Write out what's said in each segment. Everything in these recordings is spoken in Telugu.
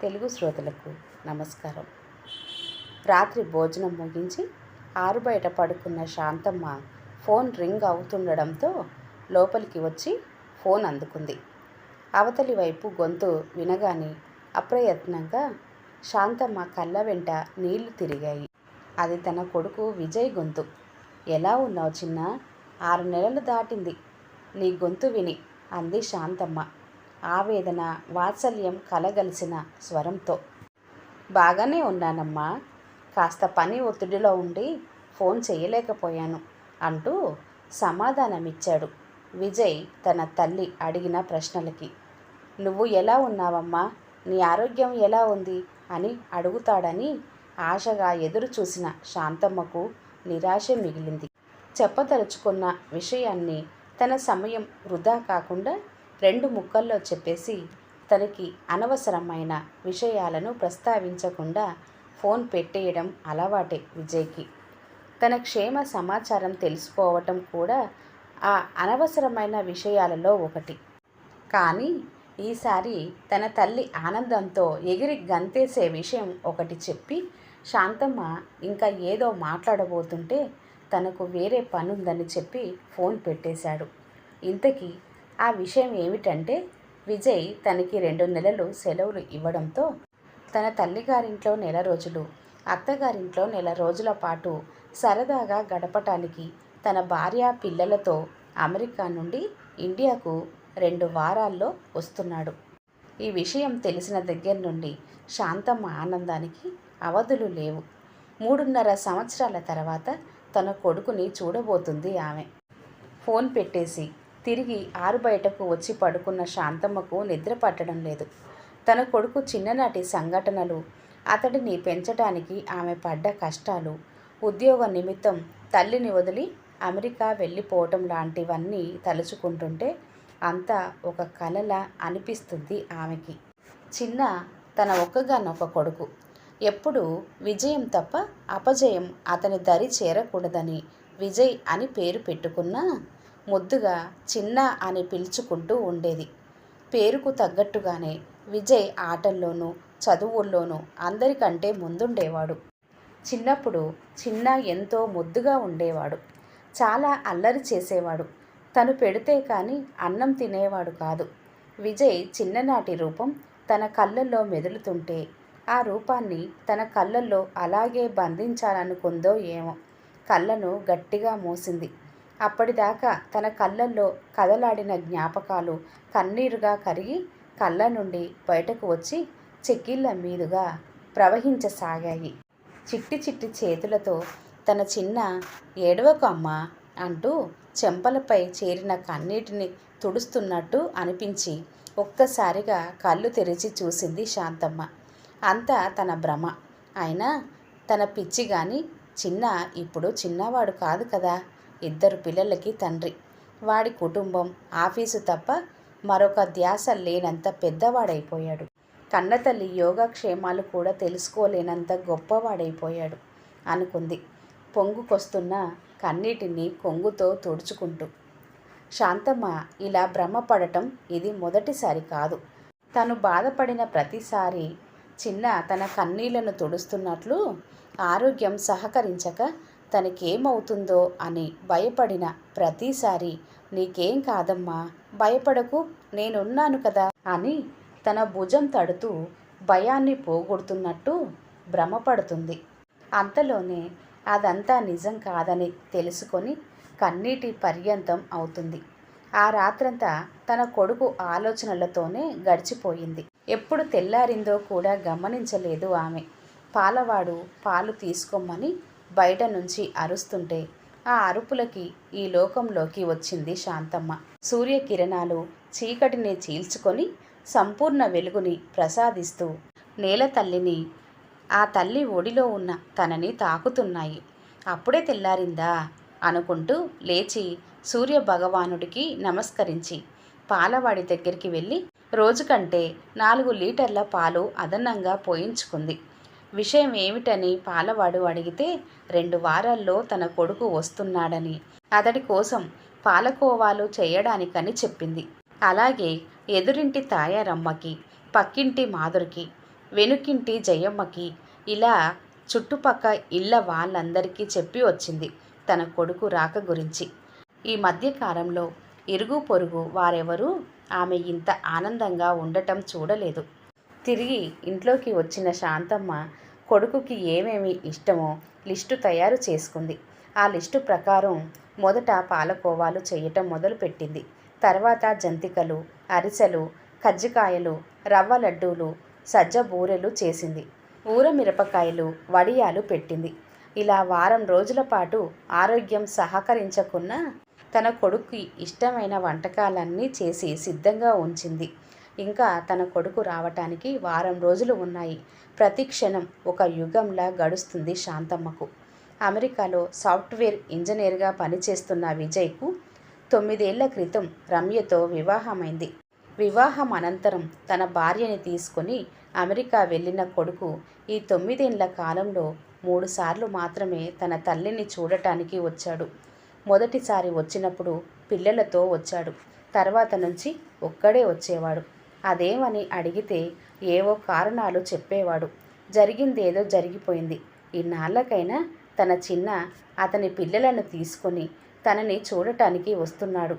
తెలుగు శ్రోతలకు నమస్కారం. రాత్రి భోజనం ముగించి ఆరు బయట పడుకున్న శాంతమ్మ ఫోన్ రింగ్ అవుతుండడంతో లోపలికి వచ్చి ఫోన్ అందుకుంది. అవతలి వైపు గొంతు వినగానే అప్రయత్నంగా శాంతమ్మ కళ్ళ వెంట నీళ్ళు తిరిగాయి. అది తన కొడుకు విజయ్ గొంతు. ఎలా ఉన్నావు చిన్న? ఆరు నెలలు దాటింది. నీ గొంతు విని అంది శాంతమ్మ. ఆవేదన వాత్సల్యం కలగలిసిన స్వరంతో. బాగానే ఉన్నానమ్మా. కాస్త పని ఒత్తిడిలో ఉండి ఫోన్ చేయలేకపోయాను అంటూ సమాధానమిచ్చాడు విజయ్ తన తల్లి అడిగిన ప్రశ్నలకి. నువ్వు ఎలా ఉన్నావమ్మా? నీ ఆరోగ్యం ఎలా ఉంది? అని అడుగుతాడని ఆశగా ఎదురు చూసిన శాంతమ్మకు నిరాశ మిగిలింది. చెప్పదలుచుకున్న విషయాన్ని తన సమయం వృధా కాకుండా రెండు ముక్కల్లో చెప్పేసి తనకి అనవసరమైన విషయాలను ప్రస్తావించకుండా ఫోన్ పెట్టేయడం అలవాటే విజయ్కి. తన క్షేమ సమాచారం తెలుసుకోవటం కూడా ఆ అనవసరమైన విషయాలలో ఒకటి. కానీ ఈసారి తన తల్లి ఆనందంతో ఎగిరి గంతేసే విషయం ఒకటి చెప్పి శాంతమ్మ ఇంకా ఏదో మాట్లాడబోతుంటే తనకు వేరే పనుందని చెప్పి ఫోన్ పెట్టేశాడు. ఇంతకీ ఆ విషయం ఏమిటంటే విజయ్ తనకి రెండు నెలలు సెలవులు ఇవ్వడంతో తన తల్లిగారింట్లో నెల రోజులు అత్తగారింట్లో నెల రోజుల పాటు సరదాగా గడపటానికి తన భార్య పిల్లలతో అమెరికా నుండి ఇండియాకు రెండు వారాల్లో వస్తున్నాడు. ఈ విషయం తెలిసిన దగ్గర నుండి శాంతమ్మ ఆనందానికి అవధులు లేవు. మూడున్నర సంవత్సరాల తర్వాత తన కొడుకుని చూడబోతుంది ఆమె. ఫోన్ పెట్టేసి తిరిగి ఆరు బయటకు వచ్చి పడుకున్న శాంతమ్మకు నిద్ర పట్టడం లేదు. తన కొడుకు చిన్ననాటి సంఘటనలు అతడిని పెంచడానికి ఆమె పడ్డ కష్టాలు ఉద్యోగ నిమిత్తం తల్లిని వదిలి అమెరికా వెళ్ళిపోవటం లాంటివన్నీ తలుచుకుంటుంటే అంతా ఒక కలలా అనిపిస్తుంది ఆమెకి. చిన్న తన ఒక్కగానొక్క కొడుకు. ఎప్పుడు విజయం తప్ప అపజయం అతని దరి చేరకూడదని విజయ్ అని పేరు పెట్టుకున్నా ముద్దుగా చిన్న అని పిలుచుకుంటూ ఉండేది. పేరుకు తగ్గట్టుగానే విజయ్ ఆటల్లోనూ చదువుల్లోనూ అందరికంటే ముందుండేవాడు. చిన్నప్పుడు చిన్న ఎంతో ముద్దుగా ఉండేవాడు. చాలా అల్లరి చేసేవాడు. తను పెడితే కానీ అన్నం తినేవాడు కాదు. విజయ్ చిన్ననాటి రూపం తన కళ్ళల్లో మెదులుతుంటే ఆ రూపాన్ని తన కళ్ళల్లో అలాగే బంధించాలనుకుందో ఏమో కళ్ళను గట్టిగా మూసింది. అప్పటిదాకా తన కళ్ళల్లో కదలాడిన జ్ఞాపకాలు కన్నీరుగా కరిగి కళ్ళ నుండి బయటకు వచ్చి చెక్కిళ్ళ మీదుగా ప్రవహించసాగాయి. చిట్టి చిట్టి చేతులతో తన చిన్న ఏడవకు అంటూ చెంపలపై చేరిన కన్నీటిని తుడుస్తున్నట్టు అనిపించి ఒక్కసారిగా కళ్ళు తెరిచి చూసింది శాంతమ్మ. అంతా తన భ్రమ. అయినా తన పిచ్చి కానీ చిన్న ఇప్పుడు చిన్నవాడు కాదు కదా. ఇద్దరు పిల్లలకి తండ్రి. వాడి కుటుంబం ఆఫీసు తప్ప మరొక ధ్యాస లేనంత పెద్దవాడైపోయాడు. కన్నతల్లి యోగక్షేమాలు కూడా తెలుసుకోలేనంత గొప్పవాడైపోయాడు అనుకుంది. పొంగుకొస్తున్న కన్నీటిని కొంగుతో తుడుచుకుంటూ. శాంతమ్మ ఇలా భ్రమపడటం ఇది మొదటిసారి కాదు. తను బాధపడిన ప్రతిసారి చిన్న తన కన్నీళ్ళను తుడుస్తున్నట్లు ఆరోగ్యం సహకరించక తనకేమవుతుందో అని భయపడిన ప్రతిసారి నీకేం కాదమ్మా భయపడకు నేనున్నాను కదా అని తన భుజం తడుతూ భయాన్ని పోగొడుతున్నట్టు భ్రమపడుతుంది. అంతలోనే అదంతా నిజం కాదని తెలుసుకొని కన్నీటి పర్యంతం అవుతుంది. ఆ రాత్రంతా తన కొడుకు ఆలోచనలతోనే గడిచిపోయింది. ఎప్పుడు తెల్లారిందో కూడా గమనించలేదు ఆమె. పాలవాడు పాలు తీసుకోమని బయట నుంచి అరుస్తుంటే ఆ అరుపులకి ఈ లోకంలోకి వచ్చింది శాంతమ్మ. సూర్యకిరణాలు చీకటిని చీల్చుకొని సంపూర్ణ వెలుగుని ప్రసాదిస్తూ నేల తల్లిని ఆ తల్లి ఒడిలో ఉన్న తనని తాకుతున్నాయి. అప్పుడే తెల్లారిందా? అనుకుంటూ లేచి సూర్య భగవానుడికి నమస్కరించి పాలవాడి దగ్గరికి వెళ్ళి రోజు కంటే నాలుగు లీటర్ల పాలు అదనంగా పోయించుకుంది. విషయం ఏమిటని పాలవాడు అడిగితే రెండు వారాల్లో తన కొడుకు వస్తున్నాడని. అతడి కోసం పాలకోవాలు చేయడానికని చెప్పింది. అలాగే ఎదురింటి తాయారమ్మకి పక్కింటి మాధురికి వెనుకింటి జయమ్మకి ఇలా చుట్టుపక్క ఇళ్ళ వాళ్ళందరికీ చెప్పి వచ్చింది తన కొడుకు రాక గురించి. ఈ మధ్యకాలంలో ఇరుగు పొరుగు వారెవరూ ఆమె ఇంత ఆనందంగా ఉండటం చూడలేదు. తిరిగి ఇంట్లోకి వచ్చిన శాంతమ్మ కొడుకుకి ఏమేమి ఇష్టమో లిస్టు తయారు చేసుకుంది. ఆ లిస్టు ప్రకారం మొదట పాలకోవాలు చేయటం మొదలుపెట్టింది. తర్వాత జంతికలు అరిసెలు కజ్జికాయలు రవ్వ లడ్డూలు సజ్జ బూరెలు చేసింది. ఊర మిరపకాయలు వడియాలు పెట్టింది. ఇలా వారం రోజుల పాటు ఆరోగ్యం సహకరించకున్నా తన కొడుకు ఇష్టమైన వంటకాలన్నీ చేసి సిద్ధంగా ఉంచింది. ఇంకా తన కొడుకు రావటానికి వారం రోజులు ఉన్నాయి. ప్రతి క్షణం ఒక యుగంలా గడుస్తుంది శాంతమ్మకు. అమెరికాలో సాఫ్ట్వేర్ ఇంజనీర్గా పనిచేస్తున్న విజయ్కు తొమ్మిదేళ్ళ క్రితం రమ్యతో వివాహమైంది. వివాహం అనంతరం తన భార్యని తీసుకొని అమెరికా వెళ్ళిన కొడుకు ఈ తొమ్మిదేళ్ళ కాలంలో మూడుసార్లు మాత్రమే తన తల్లిని చూడటానికి వచ్చాడు. మొదటిసారి వచ్చినప్పుడు పిల్లలతో వచ్చాడు. తర్వాత నుంచి ఒక్కడే వచ్చేవాడు. అదేమని అడిగితే ఏవో కారణాలు చెప్పేవాడు. జరిగిందేదో జరిగిపోయింది. ఇన్నాళ్ళకైనా తన చిన్న అతని పిల్లలను తీసుకొని తనని చూడటానికి వస్తున్నాడు.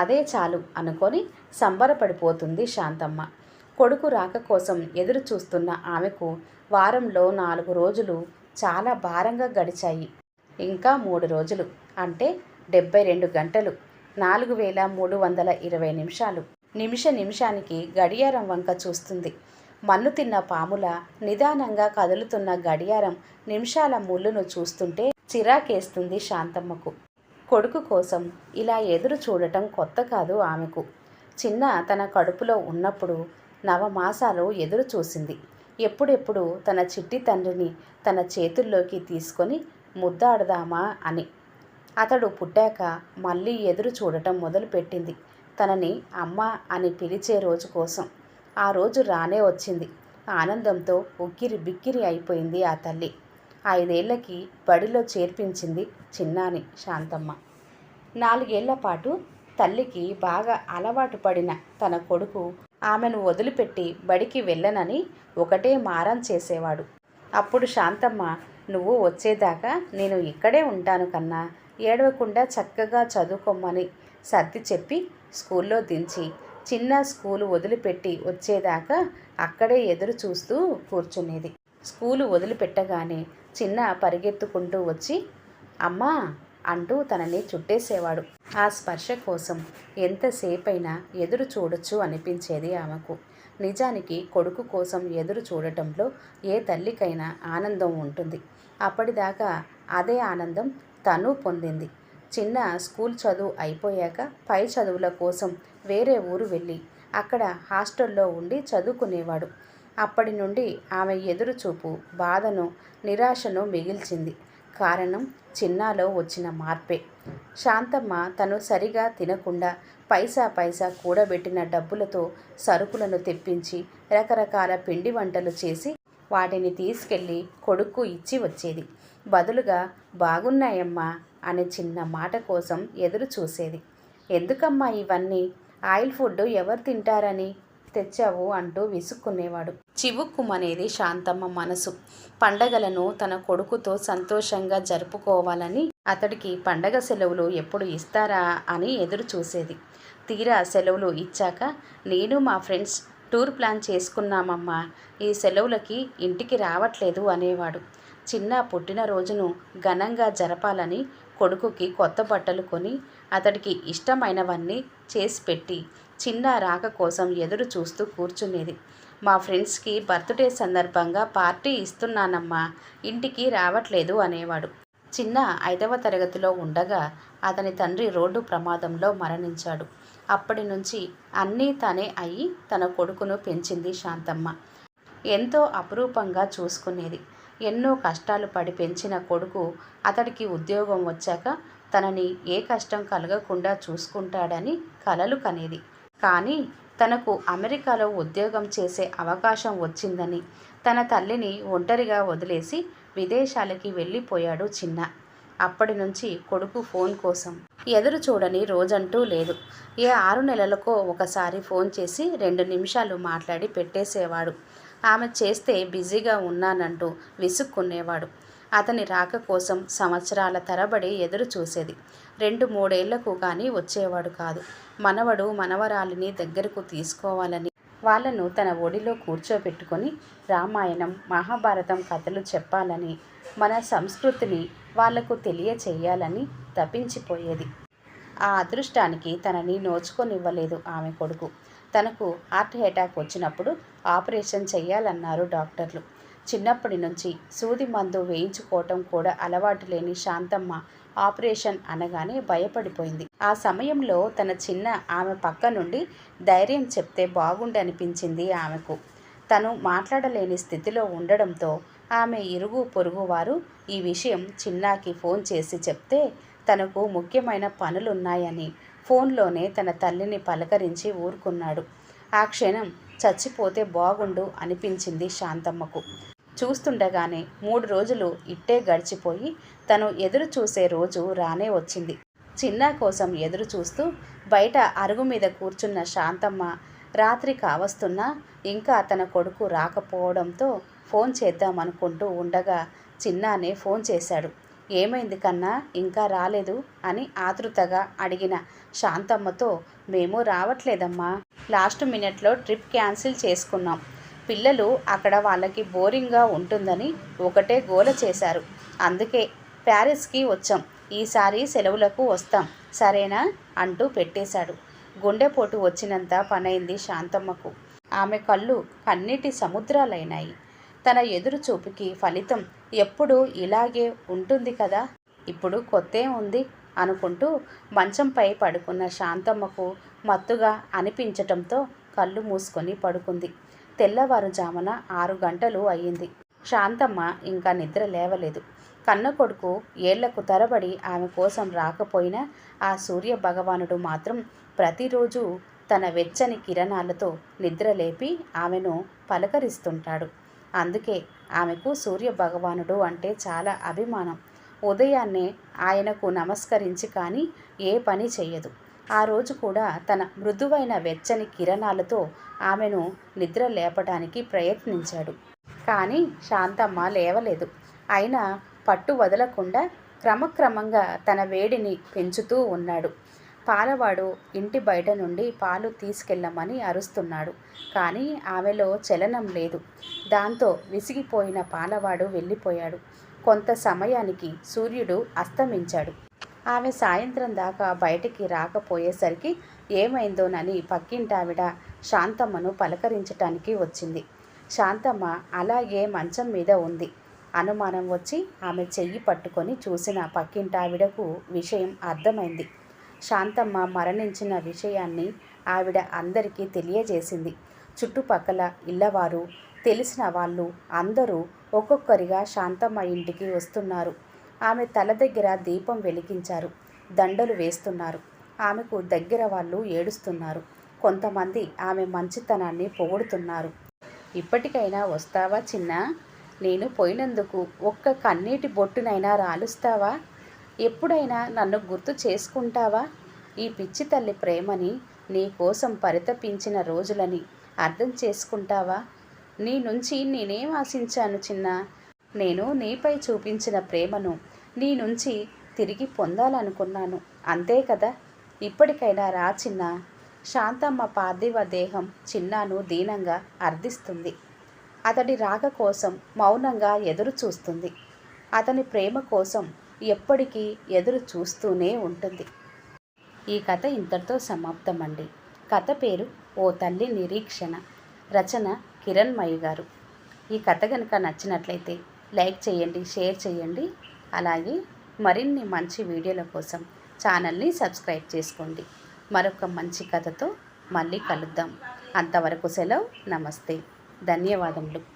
అదే చాలు అనుకొని సంబరపడిపోతుంది శాంతమ్మ. కొడుకు రాక కోసం ఎదురు చూస్తున్న ఆమెకు వారంలో నాలుగు రోజులు చాలా భారంగా గడిచాయి. ఇంకా మూడు రోజులు అంటే డెబ్బై రెండు గంటలు నాలుగు వేల మూడు వందల ఇరవై నిమిషాలు. నిమిష నిమిషానికి గడియారం వంక చూస్తుంది. మన్ను తిన్న పాముల నిదానంగా కదులుతున్న గడియారం నిమిషాల ముళ్ళును చూస్తుంటే చిరాకేస్తుంది శాంతమ్మకు. కొడుకు కోసం ఇలా ఎదురు చూడటం కొత్త కాదు ఆమెకు. చిన్న తన కడుపులో ఉన్నప్పుడు నవమాసాలు ఎదురు చూసింది. ఎప్పుడెప్పుడు తన చిట్టి తండ్రిని తన చేతుల్లోకి తీసుకొని ముద్దాడదామా అని. అతడు పుట్టాక మళ్ళీ ఎదురు చూడటం మొదలుపెట్టింది. తనని అమ్మ అని పిలిచే రోజు కోసం. ఆ రోజు రానే వచ్చింది. ఆనందంతో ఉక్కిరి బిక్కిరి అయిపోయింది ఆ తల్లి. ఐదేళ్ళకి బడిలో చేర్పించింది చిన్నాని శాంతమ్మ. నాలుగేళ్ళ పాటు తల్లికి బాగా అలవాటు పడిన తన కొడుకు ఆమెను వదిలిపెట్టి బడికి వెళ్ళనని ఒకటే మారం చేసేవాడు. అప్పుడు శాంతమ్మ నువ్వు వచ్చేదాకా నేను ఇక్కడే ఉంటాను కన్నా. ఏడవకుండా చక్కగా చదువుకోమని సర్ది చెప్పి స్కూల్లో దించి చిన్న స్కూలు వదిలిపెట్టి వచ్చేదాకా అక్కడే ఎదురు చూస్తూ కూర్చునేది. స్కూలు వదిలిపెట్టగానే చిన్న పరిగెత్తుకుంటూ వచ్చి అమ్మా అంటూ తనని చుట్టేసేవాడు. ఆ స్పర్శ కోసం ఎంతసేపైనా ఎదురు చూడొచ్చు అనిపించేది ఆమెకు. నిజానికి కొడుకు కోసం ఎదురు చూడటంలో ఏ తల్లికైనా ఆనందం ఉంటుంది. అప్పటిదాకా అదే ఆనందం తను పొందింది. చిన్న స్కూల్ చదువు అయిపోయాక పై చదువుల కోసం వేరే ఊరు వెళ్ళి అక్కడ హాస్టల్లో ఉండి చదువుకునేవాడు. అప్పటి నుండి ఆమె ఎదురుచూపు బాధను నిరాశను మిగిల్చింది. కారణం చిన్నాలో వచ్చిన మార్పే. శాంతమ్మ తను సరిగా తినకుండా పైసా పైసా కూడబెట్టిన డబ్బులతో సరుకులను తెప్పించి రకరకాల పిండి వంటలు చేసి వాటిని తీసుకెళ్ళి కొడుకు ఇచ్చి వచ్చేది. బదులుగా బాగున్నాయమ్మా అనే చిన్న మాట కోసం ఎదురు చూసేది. ఎందుకమ్మా ఇవన్నీ? ఆయిల్ ఫుడ్ ఎవరు తింటారని తెచ్చావు అంటూ విసుక్కునేవాడు. చివుక్కుమనేది శాంతమ్మ మనసు. పండగలను తన కొడుకుతో సంతోషంగా జరుపుకోవాలని అతడికి పండగ సెలవులు ఎప్పుడు ఇస్తారా అని ఎదురు చూసేది. తీరా సెలవులు ఇచ్చాక నేను మా ఫ్రెండ్స్ టూర్ ప్లాన్ చేసుకున్నామమ్మా. ఈ సెలవులకి ఇంటికి రావట్లేదు అనేవాడు. చిన్న పుట్టినరోజును ఘనంగా జరపాలని కొడుకుకి కొత్త బట్టలు కొని అతడికి ఇష్టమైనవన్నీ చేసి పెట్టి చిన్న రాక కోసం ఎదురు చూస్తూ కూర్చునేది. మా ఫ్రెండ్స్కి బర్త్డే సందర్భంగా పార్టీ ఇస్తున్నానమ్మా ఇంటికి రావట్లేదు అనేవాడు. చిన్న ఐదవ తరగతిలో ఉండగా అతని తండ్రి రోడ్డు ప్రమాదంలో మరణించాడు. అప్పటి నుంచి అన్నీ తనే అయి తన కొడుకును పెంచింది శాంతమ్మ. ఎంతో అపురూపంగా చూసుకునేది. ఎన్నో కష్టాలు పడి పెంచిన కొడుకు అతడికి ఉద్యోగం వచ్చాక తనని ఏ కష్టం కలగకుండా చూసుకుంటాడని కలలు కనేది. కానీ తనకు అమెరికాలో ఉద్యోగం చేసే అవకాశం వచ్చిందని తన తల్లిని ఒంటరిగా వదిలేసి విదేశాలకి వెళ్ళిపోయాడు చిన్న. అప్పటి నుంచి కొడుకు ఫోన్ కోసం ఎదురు చూడని రోజంటూ లేదు. ఏ ఆరు నెలలకో ఒకసారి ఫోన్ చేసి రెండు నిమిషాలు మాట్లాడి పెట్టేసేవాడు. ఆమె చేస్తే బిజీగా ఉన్నానంటూ విసుక్కునేవాడు. అతని రాక కోసం సంవత్సరాల తరబడి ఎదురు చూసేది. రెండు మూడేళ్ళకు కానీ వచ్చేవాడు కాదు. మనవడు మనవరాలిని దగ్గరకు తీసుకోవాలని వాళ్ళను తన ఒడిలో కూర్చోబెట్టుకొని రామాయణం మహాభారతం కథలు చెప్పాలని మన సంస్కృతిని వాళ్ళకు తెలియచేయాలని తప్పించిపోయేది ఆ అదృష్టానికి తనని నోచుకొనివ్వలేదు ఆమె కొడుకు. తనకు హార్ట్ అటాక్ వచ్చినప్పుడు ఆపరేషన్ చేయాలన్నారు డాక్టర్లు. చిన్నప్పటి నుంచి సూది మందు వేయించుకోవటం కూడా అలవాటు లేని శాంతమ్మ ఆపరేషన్ అనగానే భయపడిపోయింది. ఆ సమయంలో తన చిన్న ఆమె పక్క నుండి ధైర్యం చెప్తే బాగుండనిపించింది ఆమెకు. తను మాట్లాడలేని స్థితిలో ఉండడంతో ఆమె ఇరుగు పొరుగు వారు ఈ విషయం చిన్నాకి ఫోన్ చేసి చెప్తే తనకు ముఖ్యమైన పనులున్నాయని ఫోన్లోనే తన తల్లిని పలకరించి ఊరుకున్నాడు. ఆ క్షణం చచ్చిపోతే బాగుండు అనిపించింది శాంతమ్మకు. చూస్తుండగానే మూడు రోజులు ఇట్టే గడిచిపోయి తను ఎదురు చూసే రోజు రానే వచ్చింది. చిన్నా కోసం ఎదురు చూస్తూ బయట అరుగు మీద కూర్చున్న శాంతమ్మ రాత్రి కావస్తున్నా ఇంకా తన కొడుకు రాకపోవడంతో ఫోన్ చేద్దామనుకుంటూ ఉండగా చిన్నానే ఫోన్ చేశాడు. ఏమైంది కన్నా? ఇంకా రాలేదు అని ఆతృతగా అడిగిన శాంతమ్మతో మేము రావట్లేదమ్మా. లాస్ట్ మినిట్లో ట్రిప్ క్యాన్సిల్ చేసుకున్నాం. పిల్లలు అక్కడ వాళ్ళకి బోరింగ్గా ఉంటుందని ఒకటే గోల చేశారు. అందుకే ప్యారిస్కి వచ్చాం. ఈసారి సెలవులకు వస్తాం. సరేనా? అంటూ పెట్టేశాడు. గుండెపోటు వచ్చినంత పనైంది శాంతమ్మకు. ఆమె కళ్ళు కన్నీటి సముద్రాలైనాయి. తన ఎదురు చూపుకి ఫలితం ఎప్పుడు ఇలాగే ఉంటుంది కదా? ఇప్పుడు కొత్తే ఉంది అనుకుంటూ మంచంపై పడుకున్న శాంతమ్మకు మత్తుగా అనిపించటంతో కళ్ళు మూసుకొని పడుకుంది. తెల్లవారుజామున ఆరు గంటలు అయ్యింది. శాంతమ్మ ఇంకా నిద్ర లేవలేదు. కన్న కొడుకు ఏళ్ళకు తరబడి ఆమె కోసం రాకపోయినా ఆ సూర్య భగవానుడు మాత్రం ప్రతిరోజు తన వెచ్చని కిరణాలతో నిద్రలేపి ఆమెను పలకరిస్తుంటాడు. అందుకే ఆమెకు సూర్య భగవానుడు అంటే చాలా అభిమానం. ఉదయాన్నే ఆయనకు నమస్కరించి కానీ ఏ పని చేయదు ఆ రోజు కూడా తన మృదువైన వెచ్చని కిరణాలతో ఆమెను నిద్ర లేపడానికి ప్రయత్నించాడు. కానీ శాంతమ్మ లేవలేదు. అయినా పట్టు వదలకుండా క్రమక్రమంగా తన వేడిని పెంచుతూ ఉన్నాడు. పాలవాడు ఇంటి బయట నుండి పాలు తీసుకెళ్ళమని అరుస్తున్నాడు. కానీ ఆమెలో చలనం లేదు. దాంతో విసిగిపోయిన పాలవాడు వెళ్ళిపోయాడు. కొంత సమయానికి సూర్యుడు అస్తమించాడు. ఆమె సాయంత్రం దాకా బయటికి రాకపోయేసరికి ఏమైందోనని పక్కింటావిడ శాంతమ్మను పలకరించటానికి వచ్చింది. శాంతమ్మ అలాగే మంచం మీద ఉంది అనుమానం వచ్చి ఆమె చెయ్యి పట్టుకొని చూసిన పక్కింటావిడకు విషయం అర్థమైంది. శాంతమ్మ మరణించిన విషయాన్ని ఆవిడ అందరికీ తెలియజేసింది. చుట్టుపక్కల ఇళ్ళవారు తెలిసిన వాళ్ళు అందరూ ఒక్కొక్కరిగా శాంతమ్మ ఇంటికి వస్తున్నారు. ఆమె తల దగ్గర దీపం వెలిగించారు. దండలు వేస్తున్నారు. ఆమెకు దగ్గర వాళ్ళు ఏడుస్తున్నారు. కొంతమంది ఆమె మంచితనాన్ని పొగుడుతున్నారు. ఇప్పటికైనా వస్తావా చిన్న? నేను పోయినందుకు ఒక్క కన్నీటి బొట్టునైనా రాలుస్తావా? ఎప్పుడైనా నన్ను గుర్తు చేసుకుంటావా? ఈ పిచ్చి తల్లి ప్రేమని నీ కోసం పరితపించిన రోజులని అర్థం చేసుకుంటావా? నీ నుంచి నేనేం ఆశించాను చిన్న? నేను నీపై చూపించిన ప్రేమను నీ నుంచి తిరిగి పొందాలనుకున్నాను. అంతే కదా? ఇప్పటికైనా రా చిన్న. శాంతమ్మ పార్థివ దేహం చిన్నాను దీనంగా అర్థిస్తుంది. అతడి రాక కోసం మౌనంగా ఎదురు చూస్తుంది అతని ప్రేమ కోసం ఎప్పటికీ ఎదురు చూస్తూనే ఉంటుంది. ఈ కథ ఇంతటితో సమాప్తమండి. కథ పేరు ఓ తల్లి నిరీక్షణ. రచన కిరణ్ కిరణ్మయి గారు. ఈ కథ కనుక నచ్చినట్లయితే లైక్ చేయండి షేర్ చేయండి. అలాగే మరిన్ని మంచి వీడియోల కోసం ఛానల్ని సబ్స్క్రైబ్ చేసుకోండి. మరొక మంచి కథతో మళ్ళీ కలుద్దాం. అంతవరకు సెలవు. నమస్తే. ధన్యవాదములు.